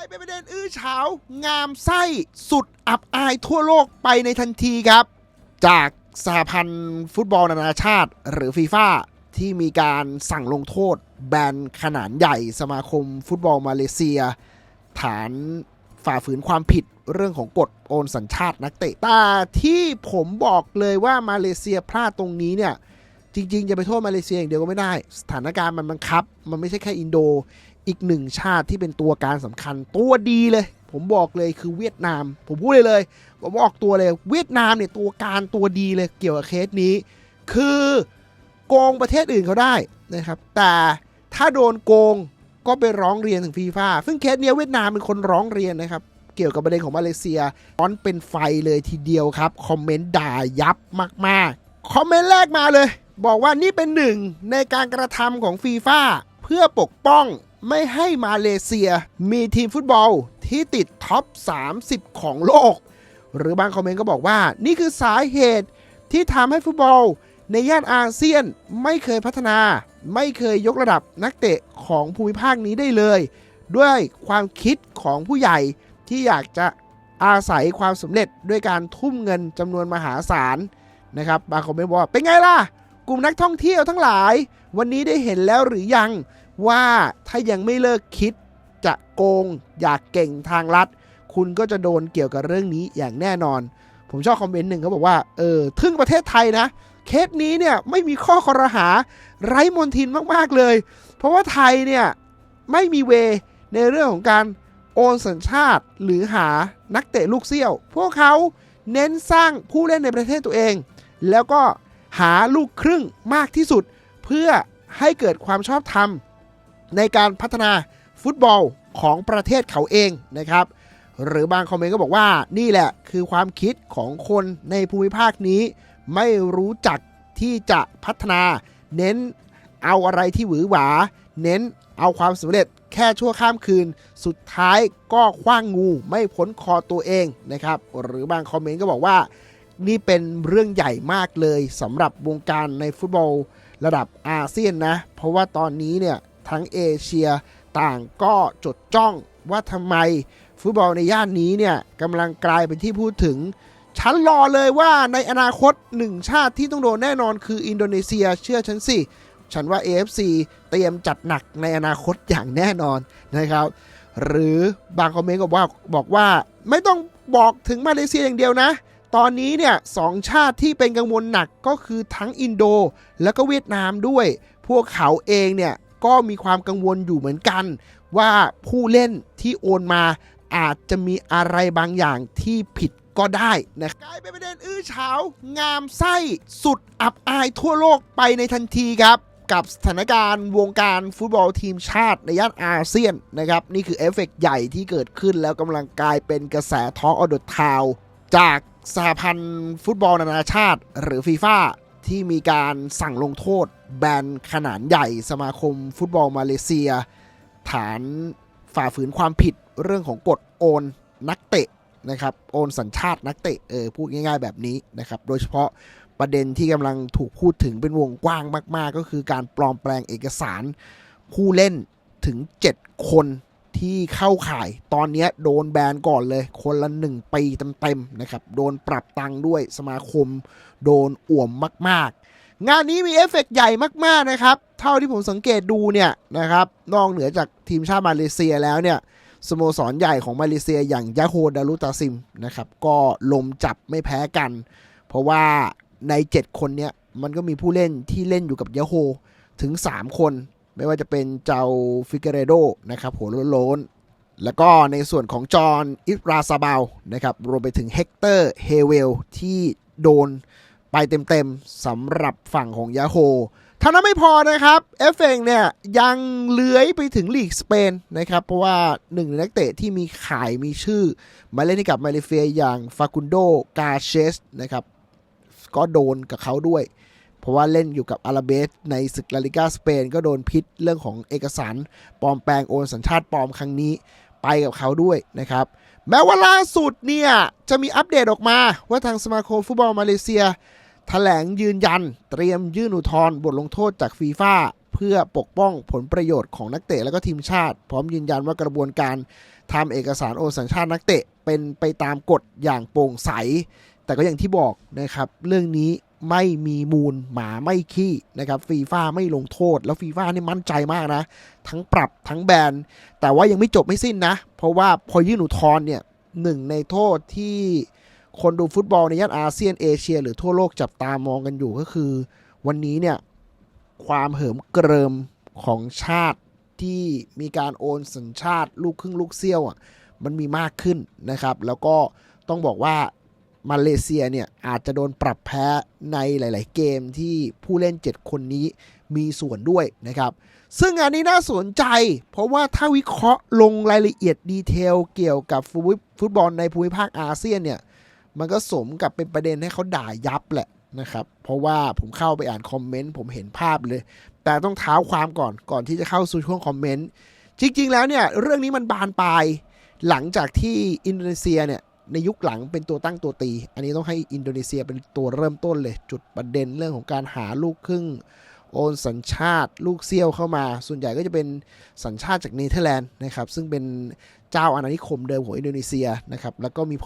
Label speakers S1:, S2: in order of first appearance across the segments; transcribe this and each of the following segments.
S1: ายเป็นประเด็นอื้อฉาว งามไส้สุดอับอายทั่วโลกไปในทันทีครับ จากสหพันธ์ฟุตบอลนานาชาติ หรือฟีฟ่าที่มีการสั่งลงโทษ แบนขนาดใหญ่สมาคมฟุตบอลมาเลเซีย ฐานฝ่าฝืนความผิดเรื่องของกฎโอนสัญชาตินักเตะแต่ที่ผมบอกเลยว่ามาเลเซียพลาดตรงนี้เนี่ยจริงๆจะไปโทษมาเลเซียอย่างเดียวก็ไม่ได้ สถานการณ์มันบังคับ มันไม่ใช่แค่อินโด อีกหนึ่งชาติที่เป็นตัวการสำคัญตัวดีเลย ผมบอกเลยคือเวียดนาม ผมพูดเลยเลยผมบอกตัวเลย เวียดนามเนี่ยตัวการตัวดีเลยเกี่ยวกับเคสนี้ คือโกงประเทศอื่นเขาได้นะครับ แต่ถ้าโดนโกงก็ไปร้องเรียนถึงฟีฟ่าซึ่งเคสเนี้ยเวียดนามเป็นคนร้องเรียนนะครับ เกี่ยวกับประเด็นของมาเลเซียร้อนเป็นไฟเลยทีเดียวครับ คอมเมนต์ด่ายับมากๆ คอมเมนต์แรกมาเลย บอกว่านี่เป็นหนึ่งในการกระทำของฟีฟ่าเพื่อปกป้อง ไม่ให้มาเลเซีย มีทีมฟุตบอลที่ติดท็อป 30 ของโลก หรือบางคอมเมนต์ก็บอกว่า นี่คือสาเหตุที่ทำให้ฟุตบอล ในย่านอาเซียนไม่เคยพัฒนา ไม่เคยยกระดับนักเตะของภูมิภาคนี้ได้เลย ด้วยความคิดของผู้ใหญ่ที่อยากจะอาศัยความสำเร็จด้วยการทุ่มเงินจำนวนมหาศาลนะครับบางคอมเมนต์บอกว่าเป็นไงล่ะ กลุ่มนักท่องเที่ยวทั้งหลาย วันนี้ได้เห็นแล้วหรือยัง ว่าถ้ายังไม่เลิกคิดจะโกงอยากเก่งทางลัด คุณก็จะโดนเกี่ยวกับเรื่องนี้อย่างแน่นอน ผมชอบคอมเมนต์หนึ่งเขาบอกว่าเออทึ่งประเทศไทยนะ เคสนี้เนี่ยไม่มีข้อคอรหาไร้มนทินมากๆเลย เพราะว่าไทยเนี่ยไม่มีเวในเรื่องของการโอนสัญชาติหรือหานักเตะลูกเซี่ยว พวกเขาเน้นสร้างผู้เล่นในประเทศตัวเอง แล้วก็หาลูกครึ่งมากที่สุด เพื่อให้เกิดความชอบธรรม ในการพัฒนาฟุตบอลของประเทศเขาเองนะครับ หรือบางคอมเมนต์ก็บอกว่านี่แหละคือความคิดของคนในภูมิภาคนี้ ไม่รู้จักที่จะพัฒนา เน้นเอาอะไรที่หวือหวา เน้นเอาความสำเร็จแค่ชั่วข้ามคืน สุดท้ายก็คว้างงูไม่พ้นคอตัวเองนะครับ หรือบางคอมเมนต์ก็บอกว่า นี่เป็นเรื่องใหญ่มากเลยสำหรับวงการในฟุตบอลระดับอาเซียนนะ เพราะว่าตอนนี้เนี่ย ทั้งเอเชียต่างก็จดจ้องว่าทำไม ฟุตบอลในย่านนี้เนี่ยกำลังกลายเป็นที่พูดถึง ฉันรอเลยว่าในอนาคตหนึ่งชาติที่ต้องโดนแน่นอนคืออินโดนีเซียเชื่อฉันสิ ฉันว่า AFC เตรียมจัดหนักในอนาคตอย่างแน่นอนนะครับ หรือบางคอมเมนต์ก็บอกว่าบอกว่าไม่ต้องบอกถึงมาเลเซียอย่างเดียวนะ ตอนนี้เนี่ยสองชาติที่เป็นกังวลหนักก็คือทั้งอินโด แล้วก็เวียดนามด้วย พวกเขาเองเนี่ย ก็มีความกังวลอยู่เหมือนกัน ว่าผู้เล่นที่โอนมาอาจจะมีอะไรบางอย่างที่ผิดก็ได้นะกลายเป็นประเด็นอื้อฉาวงามไส้สุดอับอายทั่วโลกไปในทันทีครับ กับสถานการณ์วงการฟุตบอลทีมชาติในย่านอาเซียนนะครับ นี่คือเอฟเฟกต์ใหญ่ที่เกิดขึ้นแล้วกำลังกลายเป็นกระแสท้อ l ออดทาว จากสหพันธ์ฟุตบอลนานาชาติ หรือฟีฟ่า ที่มีการสั่งลงโทษแบนขนาดใหญ่สมาคมฟุตบอลมาเลเซีย ฐานฝ่าฝืนความผิดเรื่องของกฎโอนนักเตะนะครับโอนสัญชาตินักเตะเออพูดง่ายๆแบบนี้นะครับโดยเฉพาะประเด็นที่กำลังถูกพูดถึงเป็นวงกว้างมาก ๆ ก็คือการปลอมแปลงเอกสารผู้เล่นถึง 7 คน ที่เข้าข่ายตอนนี้โดนแบนก่อนเลย คนละ 1 ปีเต็มๆนะครับ โดนปรับตังค์ด้วยสมาคมโดนอ่วมมาก ๆ งานนี้มีเอฟเฟกต์ใหญ่มากๆนะครับ เท่าที่ผมสังเกตดูเนี่ยนะครับ นอกเหนือจากทีมชาติมาเลเซียแล้วเนี่ยสโมสรใหญ่ของมาเลเซียอย่างยาโฮดารุตาซิมนะครับ ก็ลมจับไม่แพ้กัน เพราะว่าใน 7 คนเนี้ยมันก็มีผู้เล่นที่เล่นอยู่กับยาโฮถึง 3 คน ไม่ว่าจะเป็นเจ้าฟิกเกเรโดนะครับหัวโล้นแล้วก็ในส่วนของจอห์นอิสราซาบาลนะครับรวมไปถึงเฮกเตอร์เฮเวลที่โดนไปเต็มๆสำหรับฝั่งของยาโฮท่านั้นไม่พอนะครับเอฟเองเนี่ยยังเลื้อยไปถึงลีกสเปนนะครับ เพราะว่าหนึ่งนนักเตะที่มีขายมีชื่อ มาเล่นให้กับมาเลเซียอย่างฟากุนโดกาเชสนะครับก็โดนกับเขาด้วย เพราะว่าเล่นอยู่กับอาราเบสในศึกลาลิกาสเปนก็โดนพิษเรื่องของเอกสารปลอมแปลงโอนสัญชาติปลอมครั้งนี้ไปกับเขาด้วยนะครับ แม้ว่าล่าสุดเนี่ย จะมีอัปเดตออกมา ว่าทางสมาคมฟุตบอลมาเลเซียแถลงยืนยัน เตรียมยื่นอุทธรณ์บทลงโทษจากฟีฟ่าเพื่อปกป้องผลประโยชน์ของนักเตะและก็ทีมชาติ พร้อมยืนยันว่ากระบวนการทำเอกสารโอนสัญชาตินักเตะเป็นไปตามกฎอย่างโปร่งใส แต่ก็อย่างที่บอกนะครับ เรื่องนี้ ไม่มีมูลหมาไม่ขี้นะครับฟีฟ่าไม่ลงโทษ แล้วฟีฟ่านี่มั่นใจมากนะ ทั้งปรับทั้งแบน แต่ว่ายังไม่จบไม่สิ้นนะ เพราะว่าพอยื่นอุทธรณ์เนี่ยหนึ่งในโทษที่คนดูฟุตบอลในย่านอาเซียนเอเชีย หรือทั่วโลกจับตามองกันอยู่ก็คือ วันนี้เนี่ยความเหิมเกริมของชาติที่มีการโอนสัญชาติ ลูกครึ่งลูกเซี่ยวอะมันมีมากขึ้นนะครับ แล้วก็ต้องบอกว่า มาเลเซียเนี่ยอาจจะโดนปรับแพ้ในหลาย ๆ เกมที่ผู้เล่น 7 คนนี้มีส่วนด้วยนะครับ ซึ่งอันนี้น่าสนใจ เพราะว่าถ้าวิเคราะห์ลงรายละเอียดดีเทลเกี่ยวกับฟุตฟุตบอลในภูมิภาคอาเซียนเนี่ยมันก็สมกับเป็นประเด็นให้เขาด่ายับแหละนะครับ เพราะว่าผมเข้าไปอ่านคอมเมนต์ผมเห็นภาพเลย แต่ต้องเท้าความก่อนก่อนที่จะเข้าสู่ช่วงคอมเมนต์จริง ๆ แล้วเนี่ยเรื่องนี้มันบานปลายหลังจากที่อินโดนีเซียเนี่ย ในยุคหลังเป็นตัวตั้งตัวตี อันนี้ต้องให้อินโดนีเซียเป็นตัวเริ่มต้นเลย จุดประเด็นเรื่องของการหาลูกครึ่งโอนสัญชาติลูกเซี่ยวเข้ามา ส่วนใหญ่ก็จะเป็นสัญชาติจากเนเธอร์แลนด์นะครับ ซึ่งเป็นเจ้าอาณานิคมเดิมของอินโดนีเซียนะครับ แล้วก็มี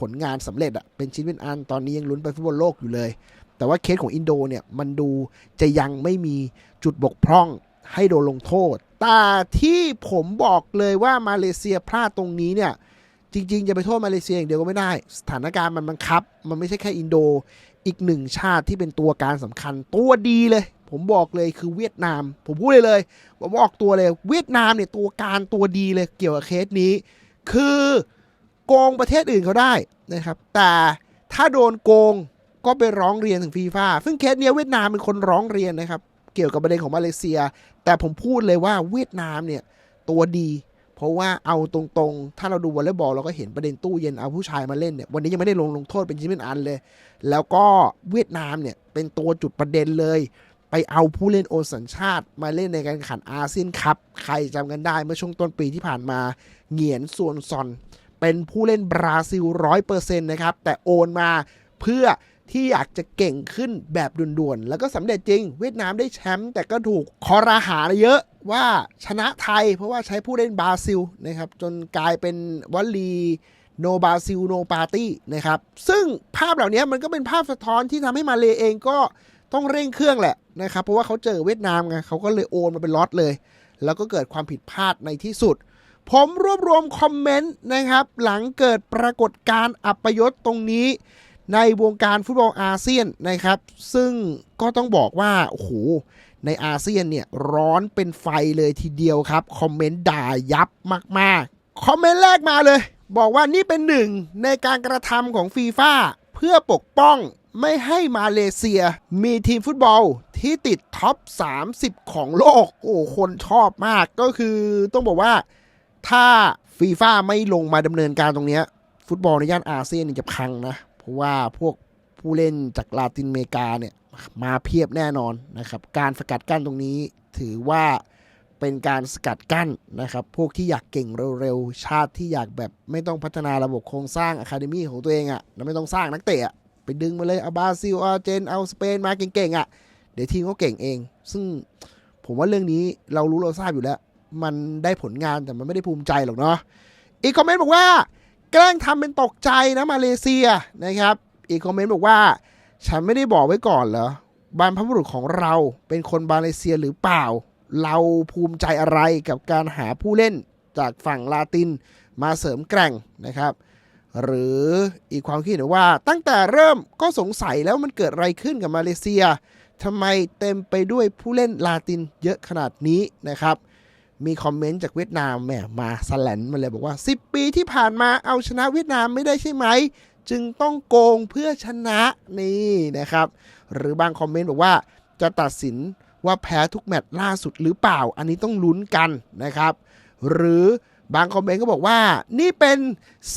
S1: ผลงานสำเร็จอะเป็นชิ้นเป็นอันตอนนี้ยังลุ้นไปฟุตบอลโลกอยู่เลย แต่ว่าเคสของอินโดเนี่ยมันดูจะยังไม่มีจุดบกพร่องให้โดนลงโทษ แต่ที่ผมบอกเลยว่ามาเลเซียพลาดตรงนี้เนี่ย จริงๆจะไปโทษมาเลเซียอย่างเดียวก็ไม่ได้ สถานการณ์มันบังคับ มันไม่ใช่แค่อินโดอีกหนึ่งชาติที่เป็นตัวการสำคัญตัวดีเลย ผมบอกเลยคือเวียดนาม ผมพูดเลยเลยผมบอกตัวเลย เวียดนามเนี่ยตัวการตัวดีเลยเกี่ยวกับเคสนี้ คือโกงประเทศอื่นเขาได้นะครับ แต่ถ้าโดนโกงก็ไปร้องเรียนถึงฟีฟ่าซึ่งเคสเนี้ยเวียดนามเป็นคนร้องเรียนนะครับ เกี่ยวกับประเด็นของมาเลเซีย แต่ผมพูดเลยว่าเวียดนามเนี่ยตัวดี เพราะว่าเอาตรงๆ ถ้าเราดูวอลเลย์บอลเราก็เห็นประเด็นตู้เย็นเอาผู้ชายมาเล่นเนี่ยวันนี้ยังไม่ได้ลงลงโทษเป็นชิ้นเป็นอันเลย แล้วก็เวียดนามเนี่ยเป็นตัวจุดประเด็นเลย ไปเอาผู้เล่นโอสัญชาติ มาเล่นในการแข่งขันอาเซียนคัพใครจำกันได้เมื่อช่วงต้นปีที่ผ่านมาเหงียนส่วนซอน เป็นผู้เล่นบราซิลร้อยเปอร์เซ็นต์นะครับแต่โอนมาเพื่อที่อยากจะเก่งขึ้นแบบด่วนๆ แล้วก็สำเร็จจริง เวียดนามได้แชมป์แต่ก็ถูกคอราหาเยอะ ว่าชนะไทย เพราะว่าใช้ผู้เล่นบราซิลนะครับ จนกลายเป็นวลีโนบราซิลโนปาร์ตี้นะครับ ซึ่งภาพเหล่านี้มันก็เป็นภาพสะท้อนที่ทำให้มาเลเองก็ต้องเร่งเครื่องแหละนะครับ เพราะว่าเขาเจอเวียดนามไงเขาก็เลยโอนมาเป็นล็อตเลย แล้วก็เกิดความผิดพลาดในที่สุด ผมรวบรวมคอมเมนต์นะครับ หลังเกิดปรากฏการณ์อัปยศตรงนี้ ในวงการฟุตบอลอาเซียนนะครับ ซึ่งก็ต้องบอกว่าโอ้โห ในอาเซียนเนี่ยร้อนเป็นไฟเลยทีเดียวครับ คอมเมนต์ด่ายับมากๆ คอมเมนต์แรกมาเลย บอกว่านี่เป็นหนึ่งในการกระทำของฟีฟ่าเพื่อปกป้องไม่ให้มาเลเซียมีทีมฟุตบอลที่ติดท็อป 30 ของโลก โอ้คนชอบมากก็คือต้องบอกว่าถ้าฟีฟ่าไม่ลงมาดำเนินการตรงนี้ ฟุตบอลในย่านอาเซียนจะพังนะ เพราะว่าพวกผู้เล่นจากลาตินอเมริกาเนี่ย มาเพียบแน่นอนนะครับ การสกัดกั้นตรงนี้ถือว่าเป็นการสกัดกั้นนะครับ พวกที่อยากเก่งเร็วๆ ชาติที่อยากแบบไม่ต้องพัฒนาระบบโครงสร้างอะคาเดมี่ของตัวเองอะ่ะแล้วไม่ต้องสร้างนักเตะอะไปดึงมาเลยเอาบราซิลเอาเจนเอาสเปนมาเก่งๆอะ่ะเดี๋ยวทีมเขาเก่งเอง ซึ่งผมว่าเรื่องนี้เรารู้เราทราบอยู่แล้ว มันได้ผลงานแต่มันไม่ได้ภูมิใจหรอกเนาะอีกคอมเมนต์บอกว่า แกล้งทำเป็นตกใจนะมาเลเซียนะครับ อีกคอมเมนต์บอกว่า ฉันไม่ได้บอกไว้ก่อนเหรอบรรพบุรุษของเราเป็นคนมาเลเซียหรือเปล่า เราภูมิใจอะไรกับการหาผู้เล่นจากฝั่งลาตินมาเสริมแกร่งนะครับ หรืออีกความคิดเห็นว่า ตั้งแต่เริ่มก็สงสัยแล้วมันเกิดอะไรขึ้นกับมาเลเซียทำไมเต็มไปด้วยผู้เล่นลาตินเยอะขนาดนี้นะครับ มีคอมเมนต์จากเวียดนามแหมมาสแลนมาเลยบอกว่า 10 ปีที่ผ่านมาเอาชนะเวียดนามไม่ได้ใช่ไหม จึงต้องโกงเพื่อชนะนี่นะครับ หรือบางคอมเมนต์บอกว่าจะตัดสินว่าแพ้ทุกแมตช์ล่าสุดหรือเปล่า อันนี้ต้องลุ้นกันนะครับ หรือบางคอมเมนต์ก็บอกว่า นี่เป็น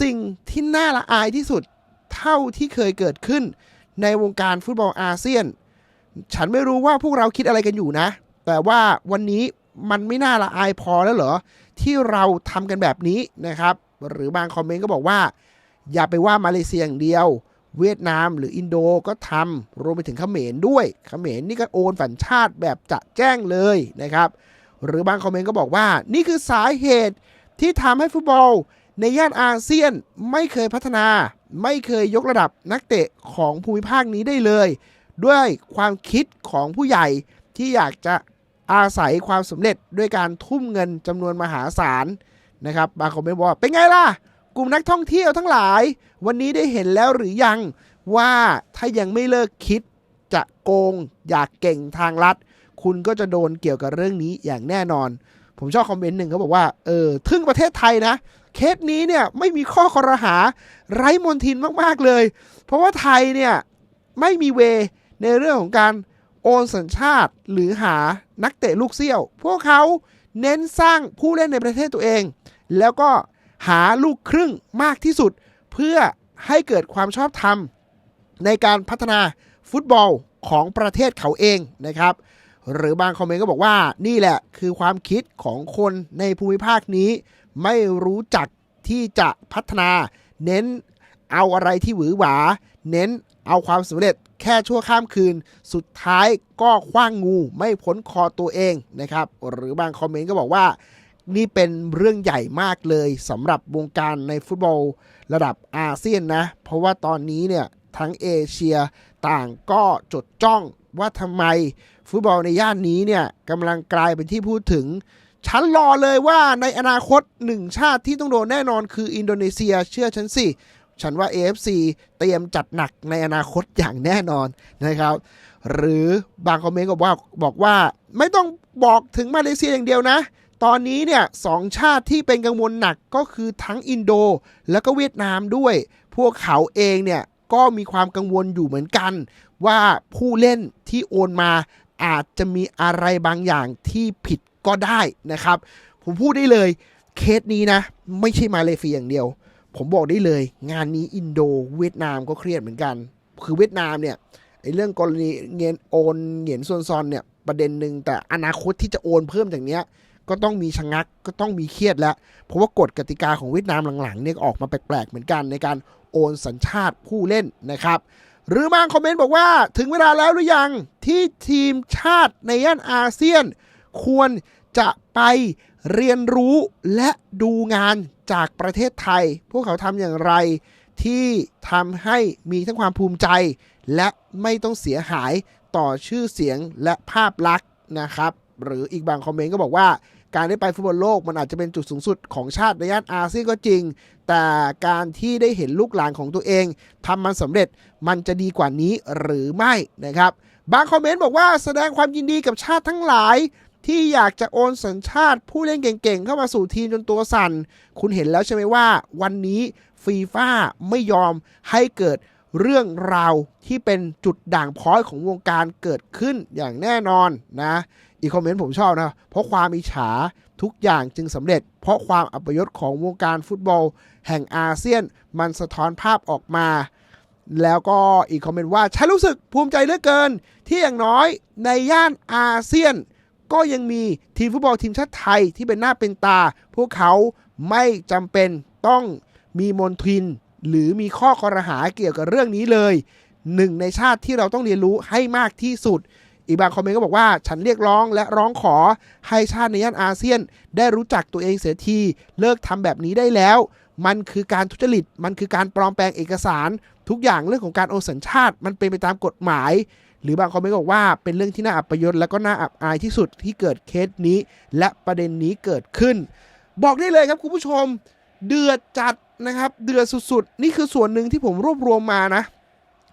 S1: สิ่งที่น่าละอายที่สุดเท่าที่เคยเกิดขึ้น ในวงการฟุตบอลอาเซียน ฉันไม่รู้ว่าพวกเราคิดอะไรกันอยู่นะ แต่ว่าวันนี้มันไม่น่าละอายพอแล้วเหรอ ที่เราทำกันแบบนี้นะครับ หรือบางคอมเมนต์ก็บอกว่า อย่าไปว่ามาเลเซียอย่างเดียว เวียดนามหรืออินโดก็ทำรวมไปถึงเขมรด้วยเขมรนี่ก็โอนสัญชาติแบบจะแจ้งเลยนะครับ หรือบางคอมเมนต์ก็บอกว่า นี่คือสาเหตุที่ทำให้ฟุตบอล ในย่านอาเซียนไม่เคยพัฒนา ไม่เคยยกระดับนักเตะของภูมิภาคนี้ได้เลย ด้วยความคิดของผู้ใหญ่ที่อยากจะอาศัยความสำเร็จด้วยการทุ่มเงินจำนวนมหาศาลนะครับบางคนไม่บอกเป็นไงล่ะ กลุ่มนักท่องเที่ยวทั้งหลาย วันนี้ได้เห็นแล้วหรือยังว่าถ้ายังไม่เลิกคิดจะโกงอยากเก่งทางลัด คุณก็จะโดนเกี่ยวกับเรื่องนี้อย่างแน่นอน ผมชอบคอมเมนต์หนึ่งเขาบอกว่าเออทึ่งประเทศไทยนะ เคสนี้เนี่ยไม่มีข้อคอรหาไร้มนทินมากๆเลย เพราะว่าไทยเนี่ยไม่มีเวในเรื่องของการโอนสัญชาติหรือหานักเตะลูกเซี่ยว พวกเขาเน้นสร้างผู้เล่นในประเทศตัวเอง แล้วก็ หาลูกครึ่งมากที่สุด เพื่อให้เกิดความชอบธรรม ในการพัฒนาฟุตบอลของประเทศเขาเองนะครับ หรือบางคอมเมนต์ก็บอกว่านี่แหละคือความคิดของคนในภูมิภาคนี้ ไม่รู้จักที่จะพัฒนา เน้นเอาอะไรที่หวือหวา เน้นเอาความสำเร็จแค่ชั่วข้ามคืน สุดท้ายก็คว้างงูไม่พ้นคอตัวเองนะครับ หรือบางคอมเมนต์ก็บอกว่า นี่เป็นเรื่องใหญ่มากเลยสำหรับวงการในฟุตบอลระดับอาเซียนนะ เพราะว่าตอนนี้เนี่ยทั้งเอเชียต่างก็จดจ้องว่าทำไมฟุตบอลในย่านนี้เนี่ยกำลังกลายเป็นที่พูดถึง ฉันรอเลยว่าในอนาคตหนึ่งชาติที่ต้องโดนแน่นอนคืออินโดนีเซียเชื่อฉันสิ ฉันว่า AFC เตรียมจัดหนักในอนาคตอย่างแน่นอนนะครับ หรือบางคอมเมนต์ก็บอกว่าบอกว่า ไม่ต้องบอกถึงมาเลเซียอย่างเดียวนะ ตอนนี้เนี่ยสองชาติที่เป็นกังวลหนักก็คือทั้งอินโดแล้วก็เวียดนามด้วย พวกเขาเองเนี่ยก็มีความกังวลอยู่เหมือนกัน ว่าผู้เล่นที่โอนมาอาจจะมีอะไรบางอย่างที่ผิดก็ได้นะครับ ผมพูดได้เลยเคสนี้นะ ไม่ใช่มาเลเซียอย่างเดียว ผมบอกได้เลย งานนี้อินโดเวียดนามก็เครียดเหมือนกัน คือเวียดนามเนี่ยไอ้เรื่องกรณีเงินโอนเหรียญซอนเนี่ยประเด็นหนึ่งแต่อนาคตที่จะโอนเพิ่มจากเนี้ย ก็ต้องมีชะงักก็ต้องมีเครียดแล้วเพราะว่ากฎกติกาของเวียดนามหลังๆเนี่ยออกมาแปลกๆเหมือนกันในการโอนสัญชาติผู้เล่นนะครับ หรือบางคอมเมนต์บอกว่าถึงเวลาแล้วหรือยังที่ทีมชาติในย่านอาเซียน ควรจะไปเรียนรู้และดูงานจากประเทศไทย พวกเขาทำอย่างไรที่ทำให้มีทั้งความภูมิใจ และไม่ต้องเสียหายต่อชื่อเสียงและภาพลักษณ์นะครับ หรืออีกบางคอมเมนต์ก็บอกว่า การได้ไปฟุตบอลโลกมันอาจจะเป็นจุดสูงสุดของชาติในย่านอาเซียนก็จริง แต่การที่ได้เห็นลูกหลานของตัวเองทำมันสำเร็จมันจะดีกว่านี้หรือไม่นะครับ บางคอมเมนต์บอกว่าแสดงความยินดีกับชาติทั้งหลาย ที่อยากจะโอนสัญชาติผู้เล่นเก่งๆ เข้ามาสู่ทีมจนตัวสั่นคุณเห็นแล้วใช่ไหมว่า วันนี้ฟีฟ่าไม่ยอมให้เกิด เรื่องราวที่เป็นจุดด่างพร้อยของวงการเกิดขึ้นอย่างแน่นอนนะอีกคอมเมนต์ผมชอบนะ เพราะความอิจฉาทุกอย่างจึงสำเร็จ เพราะความอัปยศของวงการฟุตบอล แห่งอาเซียนมันสะท้อนภาพออกมา แล้วก็อีกคอมเมนต์ว่าฉันรู้สึกภูมิใจเหลือเกิน ที่อย่างน้อยในย่านอาเซียน ก็ยังมีทีมฟุตบอลทีมชาติไทยที่เป็นหน้าเป็นตา พวกเขาไม่จำเป็นต้องมีมนทิน หรือมีข้อคอรหาเกี่ยวกับเรื่องนี้เลยหนึ่งในชาติที่เราต้องเรียนรู้ให้มากที่สุด อีกบางคอมเมนต์ก็บอกว่า ฉันเรียกร้องและร้องขอให้ชาติในย่านอาเซียน ได้รู้จักตัวเองเสียที เลิกทำแบบนี้ได้แล้ว มันคือการทุจริต มันคือการปลอมแปลงเอกสาร ทุกอย่างเรื่องของการโอนสัญชาติ มันเป็นไปตามกฎหมาย หรือบางคอมเมนต์บอกว่าเป็นเรื่องที่น่าอับประยศและก็น่าอับอายที่สุดที่เกิดเคสนี้ และประเด็นนี้เกิดขึ้น บอกได้เลยครับคุณผู้ชม เดือดจัดนะครับ เดือดสุดๆ นี่คือส่วนหนึ่งที่ผมรวบรวมมานะ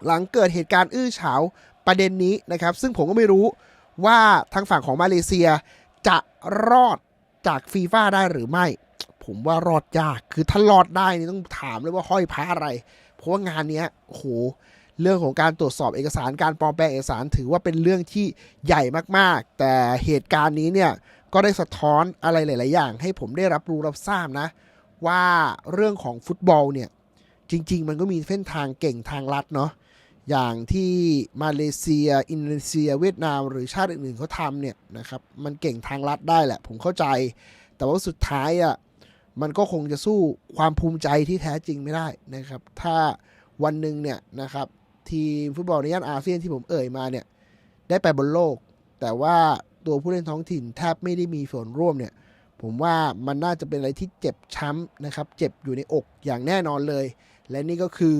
S1: หลังเกิดเหตุการณ์อื้อฉาวประเด็นนี้นะครับ ซึ่งผมก็ไม่รู้ว่าทางฝั่งของมาเลเซียจะรอดจากฟีฟ่าได้หรือไม่ ผมว่ารอดยาก คือถ้ารอดได้นี่ต้องถามเลยว่าห้อยพระอะไร เพราะว่างานนี้โอ้โหเรื่องของการตรวจสอบเอกสารการปลอมแปลงเอกสารถือว่าเป็นเรื่องที่ใหญ่มากๆ แต่เหตุการณ์นี้เนี่ยก็ได้สะท้อนอะไรหลาย ๆ อย่าง ให้ผมได้รับรู้รับทราบนะ ว่าเรื่องของฟุตบอลเนี่ย จริง ๆ มันก็มีเส้นทางเก่งทางลัดเนาะอย่างที่มาเลเซีย อินโดนีเซีย เวียดนาม หรือชาติอื่นๆเขาทำเนี่ยนะครับมันเก่งทางลัดได้แหละ ผมเข้าใจ แต่ว่าสุดท้ายอะ่ะมันก็คงจะสู้ความภูมิใจที่แท้จริงไม่ได้นะครับ ถ้าวันหนึ่งเนี่ยนะครับทีมฟุตบอลในย่านอาเซียนที่ผมเอ่ยมาเนี่ยได้ไปบนโลก แต่ว่าตัวผู้เล่นท้องถิ่นแทบไม่ได้มีส่วนร่วมเนี่ย ผมว่ามันน่าจะเป็นอะไรที่เจ็บช้ำนะครับ เจ็บอยู่ในอกอย่างแน่นอนเลย และนี่ก็คือ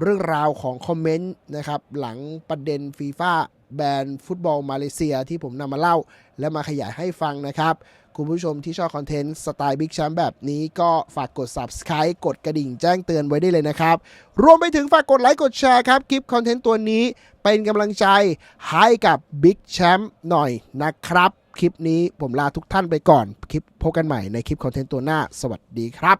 S1: เรื่องราวของคอมเมนต์นะครับ หลังประเด็นฟีฟ่าแบนฟุตบอลมาเลเซียที่ผมนำมาเล่า และมาขยายให้ฟังนะครับ คุณผู้ชมที่ชอบคอนเทนต์สไตล์บิ๊กแชมป์แบบนี้ก็ฝากกด Subscribe กดกระดิ่งแจ้งเตือนไว้ได้เลยนะครับ รวมไปถึงฝากกดไลค์กดแชร์ครับ คลิปคอนเทนต์ตัวนี้เป็นกำลังใจให้กับบิ๊กแชมป์หน่อยนะครับ คลิปนี้ผมลาทุกท่านไปก่อน คลิปพบกันใหม่ในคลิปคอนเทนต์ตัวหน้า สวัสดีครับ